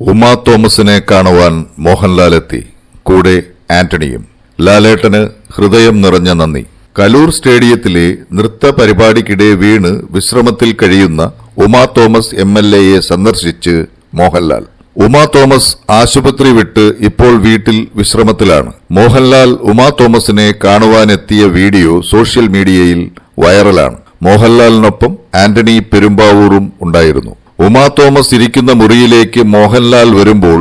ഉമാ തോമസിനെ കാണുവാൻ മോഹൻലാൽ എത്തി കൂടെ ആന്റണിയും. ലാലേട്ടന് ഹൃദയം നിറഞ്ഞ നന്ദി. കലൂർ സ്റ്റേഡിയത്തിലെ നൃത്ത പരിപാടിക്കിടെ വീണ് വിശ്രമത്തിൽ കഴിയുന്ന ഉമാ തോമസ് എം എൽ എയെ സന്ദർശിച്ച് മോഹൻലാൽ. ഉമാ തോമസ് ആശുപത്രി വിട്ട് ഇപ്പോൾ വീട്ടിൽ വിശ്രമത്തിലാണ്. മോഹൻലാൽ ഉമാ തോമസിനെ കാണുവാനെത്തിയ വീഡിയോ സോഷ്യൽ മീഡിയയിൽ വൈറലാണ്. മോഹൻലാലിനൊപ്പം ആന്റണി പെരുമ്പാവൂറും ഉണ്ടായിരുന്നു. ഉമാ തോമസ് ഇരിക്കുന്ന മുറിയിലേക്ക് മോഹൻലാൽ വരുമ്പോൾ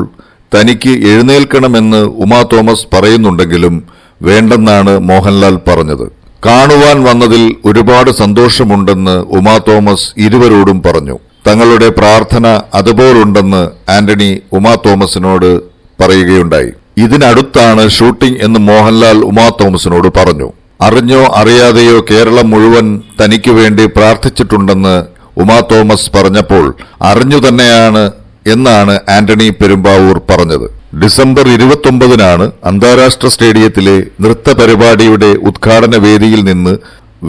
തനിക്ക് എഴുന്നേൽക്കണമെന്ന് ഉമാ തോമസ് പറയുന്നുണ്ടെങ്കിലും വേണ്ടെന്നാണ് മോഹൻലാൽ പറഞ്ഞത്. കാണുവാൻ വന്നതിൽ ഒരുപാട് സന്തോഷമുണ്ടെന്ന് ഉമാ തോമസ് ഇരുവരോടും പറഞ്ഞു. തങ്ങളുടെ പ്രാർത്ഥന അതുപോലുണ്ടെന്ന് ആന്റണി ഉമാ തോമസിനോട് പറയുകയുണ്ടായി. ഇതിനടുത്താണ് ഷൂട്ടിംഗ് എന്ന് മോഹൻലാൽ ഉമാ തോമസിനോട് പറഞ്ഞു. അറിഞ്ഞോ അറിയാതെയോ കേരളം മുഴുവൻ തനിക്ക് വേണ്ടി പ്രാർത്ഥിച്ചിട്ടുണ്ടെന്ന് ഉമാ തോമസ് പറഞ്ഞപ്പോൾ അറിഞ്ഞു തന്നെയാണ് എന്നാണ് ആന്റണി പെരുമ്പാവൂർ പറഞ്ഞത്. ഡിസംബർ ഇരുപത്തൊമ്പതിനാണ് അന്താരാഷ്ട്ര സ്റ്റേഡിയത്തിലെ നൃത്ത പരിപാടിയുടെ ഉദ്ഘാടന വേദിയിൽ നിന്ന്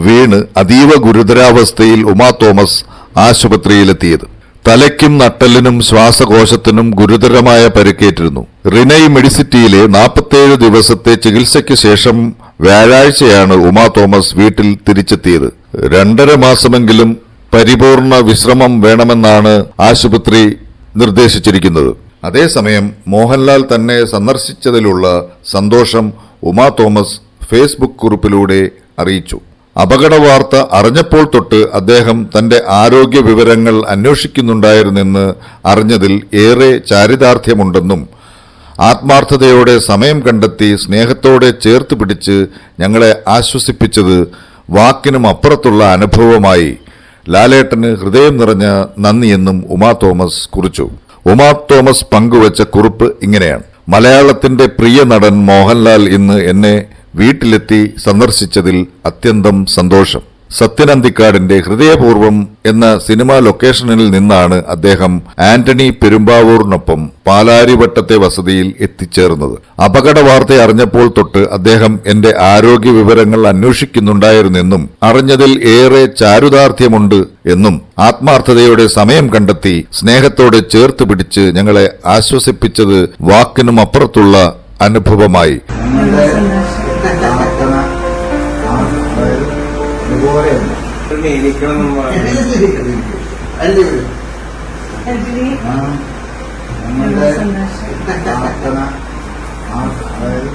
വീണ് അതീവ ഗുരുതരാവസ്ഥയിൽ ഉമാ തോമസ് ആശുപത്രിയിലെത്തിയത്. തലയ്ക്കും നട്ടലിനും ശ്വാസകോശത്തിനും ഗുരുതരമായ പരിക്കേറ്റിരുന്നു. റിനൈ മെഡിസിറ്റിയിലെ നാൽപ്പത്തേഴ് ദിവസത്തെ ചികിത്സയ്ക്ക് ശേഷം വ്യാഴാഴ്ചയാണ് ഉമാ തോമസ് വീട്ടിൽ തിരിച്ചെത്തിയത്. രണ്ടര മാസമെങ്കിലും പരിപൂർണ വിശ്രമം വേണമെന്നാണ് ആശുപത്രി നിർദ്ദേശിച്ചിരിക്കുന്നത്. അതേസമയം മോഹൻലാൽ തന്നെ സന്ദർശിച്ചതിലുള്ള സന്തോഷം ഉമാ തോമസ് ഫേസ്ബുക്ക് കുറിപ്പിലൂടെ അറിയിച്ചു. അപകട വാർത്ത അറിഞ്ഞപ്പോൾ തൊട്ട് അദ്ദേഹം തന്റെ ആരോഗ്യ വിവരങ്ങൾ അന്വേഷിക്കുന്നുണ്ടായിരുന്നെന്ന് അറിഞ്ഞതിൽ ഏറെ ചാരിതാർത്ഥ്യമുണ്ടെന്നും ആത്മാർത്ഥതയോടെ സമയം കണ്ടെത്തി സ്നേഹത്തോടെ ചേർത്ത് പിടിച്ച് ഞങ്ങളെ ആശ്വസിപ്പിച്ചത് വാക്കിനും അപ്പുറത്തുള്ള അനുഭവമായി. ലാലേട്ടന് ഹൃദയം നിറഞ്ഞ നന്ദിയെന്നും ഉമാ തോമസ് കുറിച്ചു. ഉമാ തോമസ് പങ്കുവച്ച കുറിപ്പ് ഇങ്ങനെയാണ്. മലയാളത്തിന്റെ പ്രിയ നടൻ മോഹൻലാൽ ഇന്ന് എന്നെ വീട്ടിലെത്തി സന്ദർശിച്ചതിൽ അത്യന്തം സന്തോഷം. സത്യനന്തിക്കാടിന്റെ ഹൃദയപൂർവം എന്ന സിനിമാ ലൊക്കേഷനിൽ നിന്നാണ് അദ്ദേഹം ആന്റണി പെരുമ്പാവൂറിനൊപ്പം പാലാരിവട്ടത്തെ വസതിയിൽ എത്തിച്ചേർന്നത്. അപകട വാർത്ത അറിഞ്ഞപ്പോൾ തൊട്ട് അദ്ദേഹം എന്റെ ആരോഗ്യ വിവരങ്ങൾ അന്വേഷിക്കുന്നുണ്ടായിരുന്നെന്നും അറിഞ്ഞതിൽ ഏറെ ചാരുതാർത്ഥ്യമുണ്ട് എന്നും ആത്മാർത്ഥതയോടെ സമയം കണ്ടെത്തി സ്നേഹത്തോടെ ചേർത്ത് പിടിച്ച് ഞങ്ങളെ ആശ്വസിപ്പിച്ചത് വാക്കിനും അപ്പുറത്തുള്ള അനുഭവമായി. ആ നമ്മളുടെ പ്രാർത്ഥന അതായത്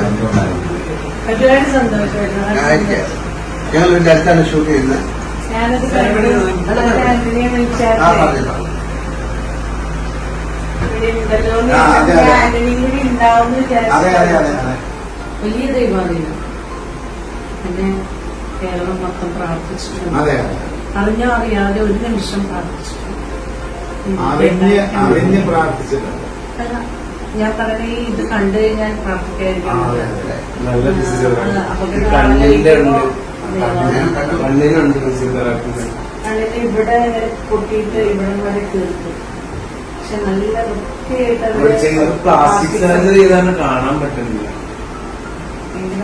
സന്തോഷമായിരുന്നു. ഞങ്ങൾ എന്റെ അടുത്താണ് ഷൂട്ട് ചെയ്യുന്നത്. ആ പറഞ്ഞു ഇവിടെ ഉണ്ടല്ലോ എന്ന് ആ, അതെ, അതെ. അതെ അതെ അതെ വിചാരിച്ചു. അതെ വലിയ ദൈവാധീനം പിന്നെ കേരളം മൊത്തം പ്രാർത്ഥിച്ചിട്ടുണ്ട്. അറിഞ്ഞോ അറിയാതെ ഒരു നിമിഷം പ്രാർത്ഥിച്ചിട്ടുണ്ട്. ഞാൻ പറഞ്ഞ ഇത് കണ്ടു കഴിഞ്ഞാൽ പ്രാർത്ഥിക്കായിരിക്കും കണ്ണിന് ഇവിടെ കൊട്ടിട്ട് പൊട്ടിയിട്ട് ഇവിടെ വരെ തീർത്തു. പക്ഷെ നല്ല വൃത്തിയായിട്ട് പ്ലാസ്റ്റിക് സർജറി ചെയ്താണ് കാണാൻ പറ്റുന്നില്ല. ഭയങ്കര